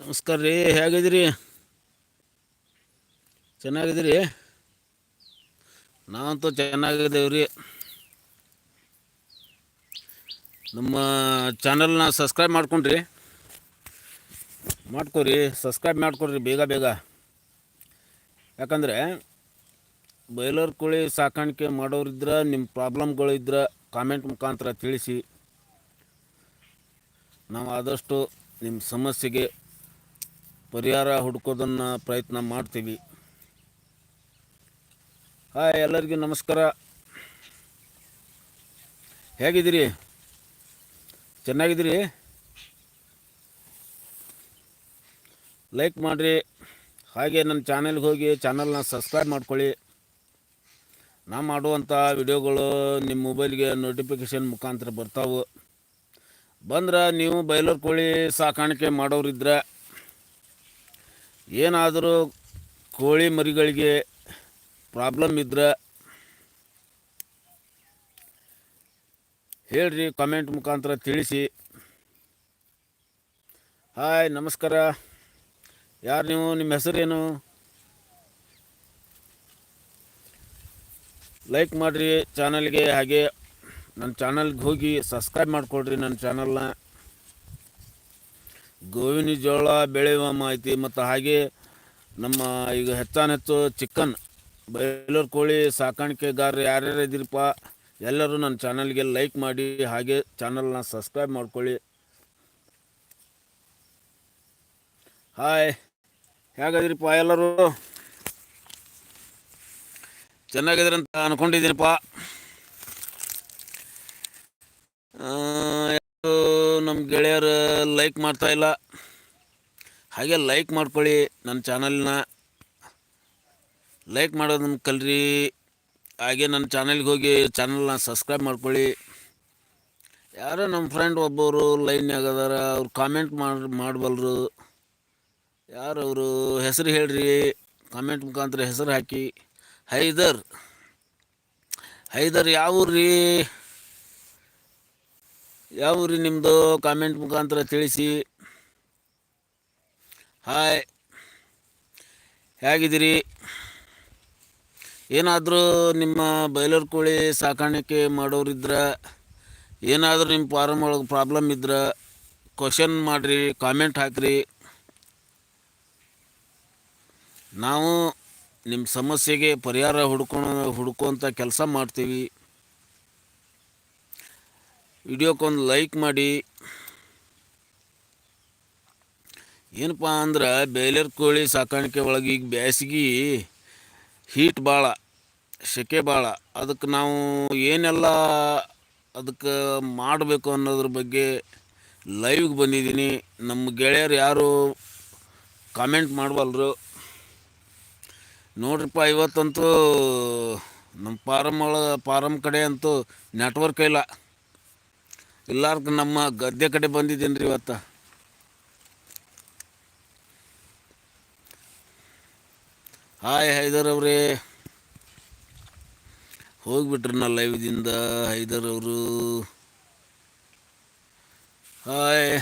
ನಮಸ್ಕಾರ ರೀ, ಹೇಗಿದ್ದೀರಿ? ಚೆನ್ನಾಗಿದ್ದೀರಿ? ನಾವಂತೂ ಚೆನ್ನಾಗಿದ್ದೇವೆ ರೀ. ನಮ್ಮ ಚಾನಲ್ನ ಸಬ್ಸ್ಕ್ರೈಬ್ ಮಾಡ್ಕೊಂಡ್ರಿ. ಮಾಡ್ಕೊರಿ, ಸಬ್ಸ್ಕ್ರೈಬ್ ಮಾಡ್ಕೊಡ್ರಿ ಬೇಗ ಬೇಗ. ಯಾಕಂದರೆ ಬೈಲರ್ ಕೋಳಿ ಸಾಕಾಣಿಕೆ ಮಾಡೋರಿದ್ರೆ ನಿಮ್ಮ ಪ್ರಾಬ್ಲಮ್ಗಳಿದ್ರೆ ಕಾಮೆಂಟ್ ಮುಖಾಂತರ ತಿಳಿಸಿ. ನಾವು ಆದಷ್ಟು ನಿಮ್ಮ ಸಮಸ್ಯೆಗೆ ಪರಿಹಾರ ಹುಡ್ಕೋದನ್ನು ಪ್ರಯತ್ನ ಮಾಡ್ತೀವಿ. ಹಾಯ್, ಎಲ್ಲರಿಗೂ ನಮಸ್ಕಾರ. ಹೇಗಿದ್ದೀರಿ? ಚೆನ್ನಾಗಿದ್ದೀರಿ? ಲೈಕ್ ಮಾಡಿರಿ. ಹಾಗೆ ನನ್ನ ಚಾನೆಲ್ಗೆ ಹೋಗಿ ಚಾನಲ್ನ ಸಬ್ಸ್ಕ್ರೈಬ್ ಮಾಡ್ಕೊಳ್ಳಿ. ನಾ ಮಾಡುವಂಥ ವಿಡಿಯೋಗಳು ನಿಮ್ಮ ಮೊಬೈಲ್ಗೆ ನೋಟಿಫಿಕೇಷನ್ ಮುಖಾಂತರ ಬರ್ತಾವೆ. ಬಂದ್ರೆ ನೀವು ಬೈಲರ್ ಕೋಳಿ ಸಾಕಾಣಿಕೆ ಮಾಡೋರಿದ್ರೆ ಏನಾದರೂ ಕೋಳಿ ಮರಿಗಳಿಗೆ ಪ್ರಾಬ್ಲಮ್ ಇದ್ರೆ ಹೇಳ್ರಿ ಕಾಮೆಂಟ್ ಮುಖಾಂತರ ತಿಳಿಸಿ. ಹಾಯ್ ನಮಸ್ಕಾರ. ಯಾರು ನೀವು? ನಿಮ್ಮ ಹೆಸರೇನು? ಲೈಕ್ ಮಾಡಿರಿ ಚಾನಲ್ಗೆ ಹಾಗೆ ನನ್ನ ಚಾನಲ್ಗೆ ಹೋಗಿ ಸಬ್ಸ್ಕ್ರೈಬ್ ಮಾಡಿಕೊಡ್ರಿ ನನ್ನ ಚಾನಲ್ನ ಗೋವಿನ ಜೋಳ ಬೆಳೆಯುವ ಮಾಹಿತಿ ಮತ್ತು ಹಾಗೆ ನಮ್ಮ ಈಗ ಹೆಚ್ಚಾನೆಚ್ಚು ಚಿಕನ್, ಬೈಲರ್ ಕೋಳಿ ಸಾಕಾಣಿಕೆಗಾರರು ಯಾರ್ಯಾರು ಇದ್ದೀರಪ್ಪ, ಎಲ್ಲರೂ ನನ್ನ ಚಾನಲ್ಗೆ ಲೈಕ್ ಮಾಡಿ, ಹಾಗೆ ಚಾನಲ್ನ ಸಬ್ಸ್ಕ್ರೈಬ್ ಮಾಡ್ಕೊಳ್ಳಿ. ಹಾಯ್, ಹೇಗದಿರಪ್ಪ ಎಲ್ಲರೂ? ಚೆನ್ನಾಗಿದ್ರಂತ ಅನ್ಕೊಂಡಿದ್ದೀನಪ್ಪ. ಯಾರು ನಮ್ಮ ಗೆಳೆಯರು ಲೈಕ್ ಮಾಡ್ತಾ ಇಲ್ಲ. ಹಾಗೆ ಲೈಕ್ ಮಾಡ್ಕೊಳ್ಳಿ ನನ್ನ ಚಾನಲ್ನ ಲೈಕ್ ಮಾಡೋದನ್ನ ಕಲ್ರಿ. ಹಾಗೆ ನನ್ನ ಚಾನಲ್ಗೆ ಹೋಗಿ ಚಾನಲ್ನ ಸಬ್ಸ್ಕ್ರೈಬ್ ಮಾಡ್ಕೊಳ್ಳಿ. ಯಾರೋ ನಮ್ಮ ಫ್ರೆಂಡ್ ಒಬ್ಬರು ಲೈನ್ಯಾಗ ಅದಾರ, ಅವ್ರು ಕಾಮೆಂಟ್ ಮಾಡಿ, ಮಾಡಬಲ್ರು. ಯಾರು ಅವರು? ಹೆಸರು ಹೇಳ್ರಿ. ಕಾಮೆಂಟ್ ಮುಖಾಂತರ ಹೆಸರು ಹಾಕಿ. ಹೈದರ್. ಹೈದರ್ ಯಾವ ರೀ ಯಾವ ಊರಿ ನಿಮ್ಮದು ಕಾಮೆಂಟ್ ಮುಖಾಂತರ ತಿಳಿಸಿ. ಹಾಯ್ ಹೇಗಿದ್ದೀರಿ? ಏನಾದರೂ ನಿಮ್ಮ ಬೈಲರ್ ಕೋಳಿ ಸಾಕಾಣಿಕೆ ಮಾಡೋರಿದ್ರೆ, ಏನಾದರೂ ನಿಮ್ಮ ಫಾರಮ್ ಒಳಗೆ ಪ್ರಾಬ್ಲಮ್ ಇದ್ರೆ ಕ್ವಶನ್ ಮಾಡಿರಿ ಕಾಮೆಂಟ್ ಹಾಕಿರಿ. ನಾವು ನಿಮ್ಮ ಸಮಸ್ಯೆಗೆ ಪರಿಹಾರ ಹುಡ್ಕೊಳ ಹುಡ್ಕೋಂಥ ಕೆಲಸ ಮಾಡ್ತೀವಿ. ವಿಡಿಯೋಕ್ಕೊಂದು ಲೈಕ್ ಮಾಡಿ. ಏನಪ್ಪ ಅಂದ್ರೆ ಬೇಲರ್ ಕೋಳಿ ಸಾಕಾಣಿಕೆ ಒಳಗೆ ಈಗ ಬೇಸಿಗೆ ಹೀಟ್ ಭಾಳ ಸೆಕೆ ಭಾಳ ಅದಕ್ಕೆ ನಾವು ಏನೆಲ್ಲ ಅದಕ್ಕೆ ಮಾಡಬೇಕು ಅನ್ನೋದ್ರ ಬಗ್ಗೆ ಲೈವ್ಗೆ ಬಂದಿದ್ದೀನಿ. ನಮ್ಮ ಗೆಳೆಯರು ಯಾರು ಕಾಮೆಂಟ್ ಮಾಡಬಲ್ರು ನೋಡ್ರಿಪ್ಪ, ಇವತ್ತಂತೂ ನಮ್ಮ ಫಾರಮ್ ಒಳಗೆ ಫಾರಮ್ ಕಡೆ ಅಂತೂ ನೆಟ್ವರ್ಕ್ ಇಲ್ಲ. ಎಲ್ಲಾರ್ಗ ನಮ್ಮ ಗದ್ದೆ ಕಡೆ ಬಂದಿದ್ದೀನಿ ರೀ ಇವತ್ತು? ಹಾಯ್ ಹೈದರ್ ಅವರೇ. ಹೋಗ್ಬಿಟ್ರಿ ನಾ ಲೈವ್ದಿಂದ ಹೈದರ್ ಅವರು. ಹಾಯ್.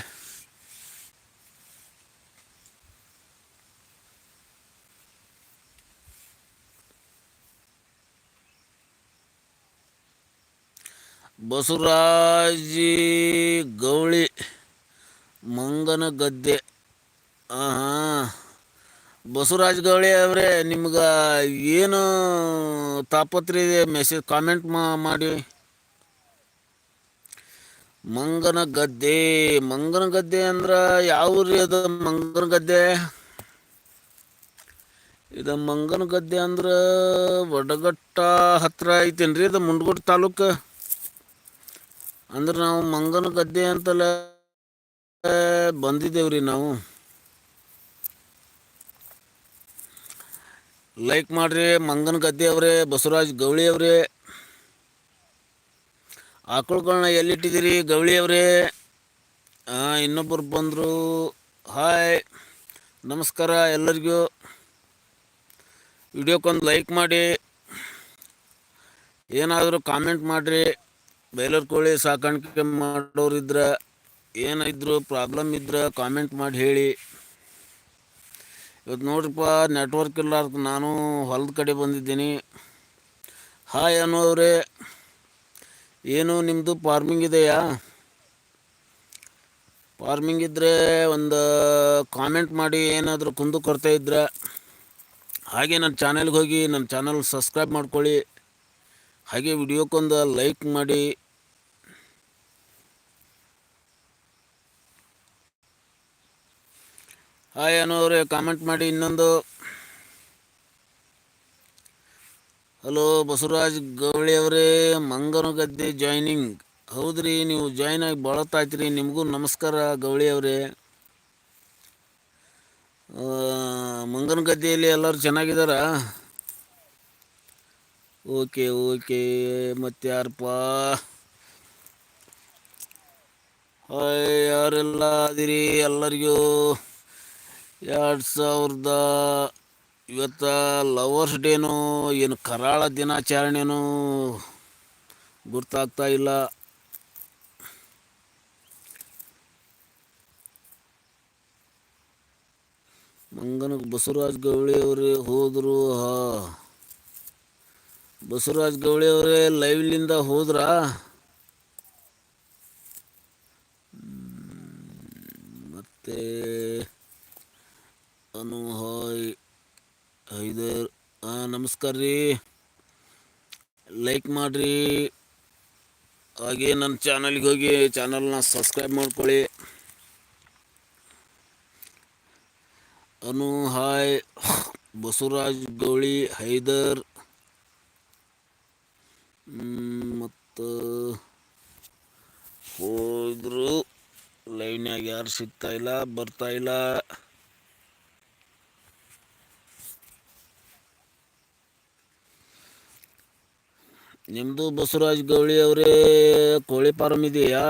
ಬಸವರಾಜಿ ಗೌಳಿ ಮಂಗನ ಗದ್ದೆ ಹಾಂ ಬಸವರಾಜ್ ಗೌಳಿ ಅವರೇ, ನಿಮ್ಗೆ ಏನು ತಾಪತ್ರ ಇದೆ? ಮೆಸೇಜ್ ಕಾಮೆಂಟ್ ಮಾಡಿ. ಮಂಗನ ಗದ್ದೆ ಮಂಗನ ಗದ್ದೆ ಅಂದ್ರೆ ಯಾವ ರೀ ಅದು ಮಂಗನ ಗದ್ದೆ ಇದು ಮಂಗನ ಗದ್ದೆ ಅಂದ್ರೆ ವಡಗಟ್ಟ ಹತ್ರ ಐತೇನ್ರಿ ಇದು ಮುಂಡ್ಗೋಡ್ ತಾಲೂಕು? ಅಂದ್ರೆ ನಾವು ಮಂಗನ ಗದ್ದೆ ಅಂತಲೇ ಬಂದಿದ್ದೇವ್ರಿ ನಾವು. ಲೈಕ್ ಮಾಡ್ರಿ, ಮಂಗನ ಗದ್ದೆ ಅವರೇ, ಬಸವರಾಜ್ ಗೌಳಿ ಅವರೇ. ಆಕಳುಗಳನ್ನ ಎಲ್ಲಿಟ್ಟಿದ್ದೀರಿ, ಗೌಳಿ ಅವರೇ? ಇನ್ನೊಬ್ಬರು ಬಂದರು. ಹಾಯ್ ನಮಸ್ಕಾರ ಎಲ್ಲರಿಗೂ. ವಿಡಿಯೋಕ್ಕೊಂದು ಲೈಕ್ ಮಾಡಿ. ಏನಾದರೂ ಕಾಮೆಂಟ್ ಮಾಡಿರಿ. ಬೈಲರ್ ಕೋಳಿ ಸಾಕಾಣಿಕೆ ಮಾಡೋರಿದ್ರೆ ಏನಿದ್ರು ಪ್ರಾಬ್ಲಮ್ ಇದ್ರೆ ಕಾಮೆಂಟ್ ಮಾಡಿ ಹೇಳಿ. ಇವತ್ತು ನೋಡ್ರಿಪ್ಪ ನೆಟ್ವರ್ಕ್ ಇಲ್ಲಾರ್ದು ನಾನು ಹೊಲದ ಕಡೆ ಬಂದಿದ್ದೀನಿ. ಹಾಯ್ ಅನ್ನೋವ್ರೆ ಏನು ನಿಮ್ಮದು ಫಾರ್ಮಿಂಗ್ ಇದೆಯಾ? ಫಾರ್ಮಿಂಗ್ ಇದ್ದರೆ ಒಂದು ಕಾಮೆಂಟ್ ಮಾಡಿ ಏನಾದರೂ ಕುಂದು ಕೊರತೆ ಇದ್ದರೆ ಹಾಗೆ ನನ್ನ ಚಾನೆಲ್ಗೆ ಹೋಗಿ ನನ್ನ ಚಾನಲ್ ಸಬ್ಸ್ಕ್ರೈಬ್ ಮಾಡ್ಕೊಳ್ಳಿ. ಹಾಗೆ ವಿಡಿಯೋಕ್ಕೊಂದು ಲೈಕ್ ಮಾಡಿ. ಹಾಯ್ ಅನ್ನೋರೆ ಕಾಮೆಂಟ್ ಮಾಡಿ ಇನ್ನೊಂದು. ಹಲೋ ಬಸವರಾಜ್ ಗೌಳಿಯವರೇ ಮಂಗನ ಗದ್ದೆ ಜಾಯ್ನಿಂಗ್ ಹೌದ್ರಿ, ನೀವು ಜಾಯ್ನ್ ಆಗಿ ಭಾಳತ್ತಾಯ್ತು ರೀ ನಿಮಗೂ ನಮಸ್ಕಾರ ಗೌಳಿಯವರೇ ಮಂಗನ ಗದ್ದೆಯಲ್ಲಿ ಎಲ್ಲರೂ ಚೆನ್ನಾಗಿದ್ದಾರಾ? ಓಕೆ ಓಕೆ, ಮತ್ತೆ ಯಾರಪ್ಪ? ಹಾಯ್, ಯಾರೆಲ್ಲ ಅದಿರಿ ಎಲ್ಲರಿಗೂ? ಎರಡು ಸಾವಿರದ ಇವತ್ತು ಲವರ್ಸ್ ಡೇನೋ ಏನು ಕರಾಳ ದಿನಾಚರಣೆನೋ ಗುರ್ತಾಗ್ತಾ ಇಲ್ಲ. ಮಂಗನ ಬಸವರಾಜ್ ಗೌಳಿ ಅವರೇ ಹೋದರು, ಹಾ. ಬಸವರಾಜ್ ಗೌಳಿ ಅವರೇ ಲೈವ್ಲಿಂದ ಹೋದ್ರಾ? ಮತ್ತೆ ಅನು ಹಾಯ್, ಹೈದರ್ ಹಾಂ ನಮಸ್ಕಾರ ರೀ. ಲೈಕ್ ಮಾಡಿರಿ. ಹಾಗೆ ನನ್ನ ಚಾನಲ್ಗೆ ಹೋಗಿ ಚಾನಲ್ನ ಸಬ್ಸ್ಕ್ರೈಬ್ ಮಾಡ್ಕೊಳ್ಳಿ. ಅನು, ಹಾಯ್, ಬಸವರಾಜ್ ಗೌಳಿ, ಹೈದರ್. ಮತ್ತು ಹೋದ್ರು ಲೈನ್ಯಾಗ ಯಾರು ಸಿಗ್ತಾ ಇಲ್ಲ. ನಿಮ್ಮದು ಬಸವರಾಜ್ ಗೌಳಿ ಅವರೇ ಕೋಳಿ ಫಾರಮ್ ಇದೆಯಾ?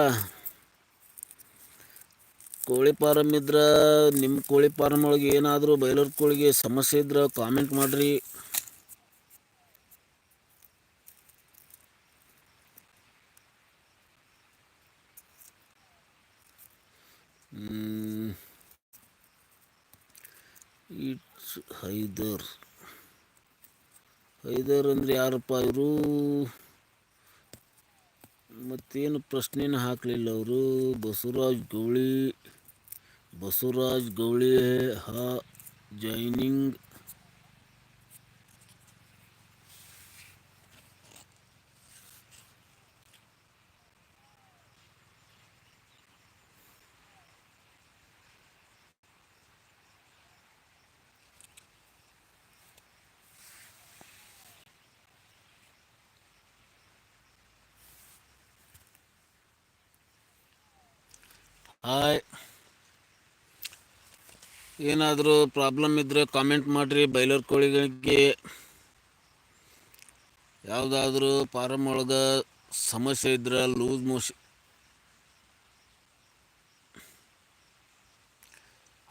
ಕೋಳಿ ಫಾರಮ್ ಇದ್ರೆ ನಿಮ್ಮ ಕೋಳಿ ಫಾರಮ್ ಒಳಗೆ ಏನಾದರೂ ಬೈಲರ್ ಕೋಳಿಗೆ ಸಮಸ್ಯೆ ಇದ್ರೆ ಕಾಮೆಂಟ್ ಮಾಡಿರಿ. ಇಟ್ಸ್ ಹೈದರ್. ಹೈದರ್ ಅಂದರೆ ಯಾರಪ್ಪ ಇವರು? ಮತ್ತೇನು ಪ್ರಶ್ನೆನ ಹಾಕಲಿಲ್ಲ ಅವರು. ಬಸವರಾಜ್ ಗೌಳಿ ಬಸವರಾಜ್ ಗೌಳಿ ಹಾ ಜೈನಿಂಗ್ ಹಾಯ್. ಏನಾದರೂ ಪ್ರಾಬ್ಲಮ್ ಇದ್ದರೆ ಕಾಮೆಂಟ್ ಮಾಡಿರಿ, ಬೈಲರ್ ಕೋಳಿಗಳಿಗೆ. ಯಾವುದಾದ್ರೂ ಫಾರಮ್ ಒಳಗೆ ಸಮಸ್ಯೆ ಇದ್ರೆ ಲೂಸ್ ಮೋಷ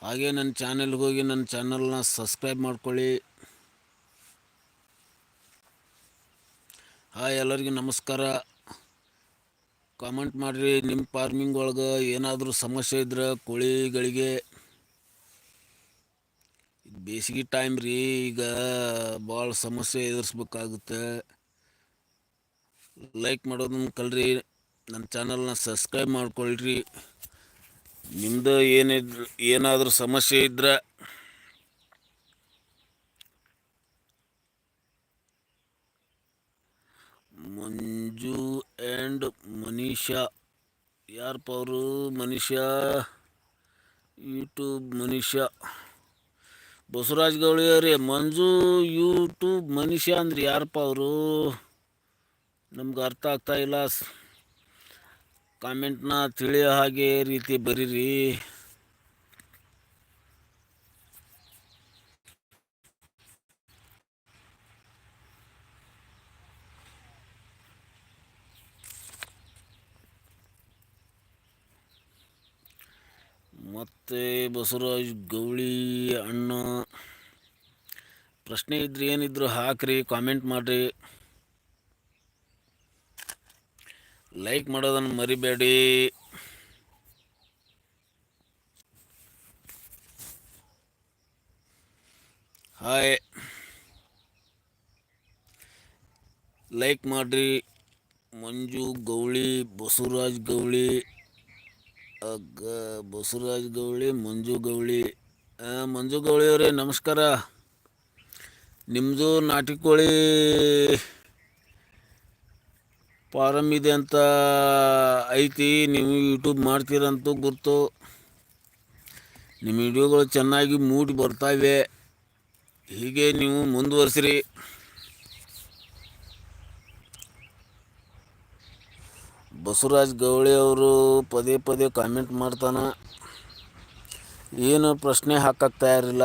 ಹಾಗೆ ನನ್ನ ಚಾನೆಲ್ಗೆ ಹೋಗಿ ನನ್ನ ಚಾನಲ್ನ ಸಬ್ಸ್ಕ್ರೈಬ್ ಮಾಡ್ಕೊಳ್ಳಿ. ಹಾಯ್, ಎಲ್ಲರಿಗೂ ನಮಸ್ಕಾರ. ಕಾಮೆಂಟ್ ಮಾಡಿರಿ ನಿಮ್ಮ ಫಾರ್ಮಿಂಗ್ ಒಳಗೆ ಏನಾದರೂ ಸಮಸ್ಯೆ ಇದ್ರೆ ಕೋಳಿಗಳಿಗೆ. ಬೇಸಿಗೆ ಟೈಮ್ ರೀ, ಈಗ ಭಾಳ ಸಮಸ್ಯೆ ಎದುರಿಸ್ಬೇಕಾಗುತ್ತೆ. ಲೈಕ್ ಮಾಡೋದನ್ನ ಕಲ್ರಿ ನನ್ನ ಚಾನಲ್ನ ಸಬ್ಸ್ಕ್ರೈಬ್ ಮಾಡ್ಕೊಳ್ರಿ. ನಿಮ್ಮದು ಏನಿದ್ರು ಏನಾದರೂ ಸಮಸ್ಯೆ ಇದ್ರೆ. ಮಂಜು ಆ್ಯಂಡ್ ಮನೀಷಾ. ಯಾರಪ್ಪ ಅವರು ಮನೀಷಾ. ಯೂಟ್ಯೂಬ್ ಮನೀಷಾ. ಬಸವರಾಜ್ ಗೌಳಿ ಮಂಜು ಯೂಟ್ಯೂಬ್ ಮನೀಷಾ ಅಂದ್ರೆ ಯಾರಪ್ಪ ಅವರು ನಮ್ಗೆ ಅರ್ಥ ಆಗ್ತಾ ಇಲ್ಲ. ಕಾಮೆಂಟ್ನ ತಿಳಿಯೋ ಹಾಗೆ ರೀತಿ ಬರೀರಿ. ಮತ್ತು ಬಸವರಾಜ್ ಗೌಳಿ ಅಣ್ಣ. ಪ್ರಶ್ನೆ ಇದ್ರೆ ಏನಿದ್ರು ಹಾಕ್ರಿ ಕಾಮೆಂಟ್ ಮಾಡಿರಿ. ಲೈಕ್ ಮಾಡೋದನ್ನು ಮರಿಬೇಡಿ. ಹಾಯ್ ಲೈಕ್ ಮಾಡ್ರಿ. ಮಂಜು ಗೌಳಿ, ಬಸವರಾಜ್ ಗೌಳಿ. ಅಗ್ಗ, ಬಸವರಾಜ್ ಗೌಳಿ, ಮಂಜು ಗೌಳಿ. ಮಂಜು ಗೌಳಿ ಅವರೇ, ನಮಸ್ಕಾರ. ನಿಮ್ಮದು ನಾಟಿ ಕೋಳಿ ಫಾರಮ್ ಇದೆ ಅಂತ ಐತಿ, ನೀವು ಯೂಟ್ಯೂಬ್ ಮಾಡ್ತೀರಂತೂ ಗೊತ್ತು ನಿಮ್ಮ ವಿಡಿಯೋಗಳು ಚೆನ್ನಾಗಿ ಮೂಡಿ ಬರ್ತಾಯಿವೆ ಹೀಗೆ ನೀವು ಮುಂದುವರಿಸಿರಿ. ಬಸವರಾಜ್ ಗೌಳಿ ಅವರು ಪದೇ ಪದೇ ಕಾಮೆಂಟ್ ಮಾಡ್ತಾನೆ. ಏನು ಪ್ರಶ್ನೆ ಹಾಕಕ್ಕೆ ತಯಾರಿಲ್ಲ.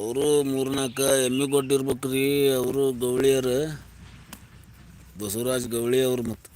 ಅವರು ಮೂರ್ನಾಲ್ಕು ಎಮ್ಮೆ ಕೊಟ್ಟಿರ್ಬೇಕು ರೀ ಅವರು ಗೌಳಿಯರು ಬಸವರಾಜ್ ಗೌಳಿ ಅವರು ಮತ್ತು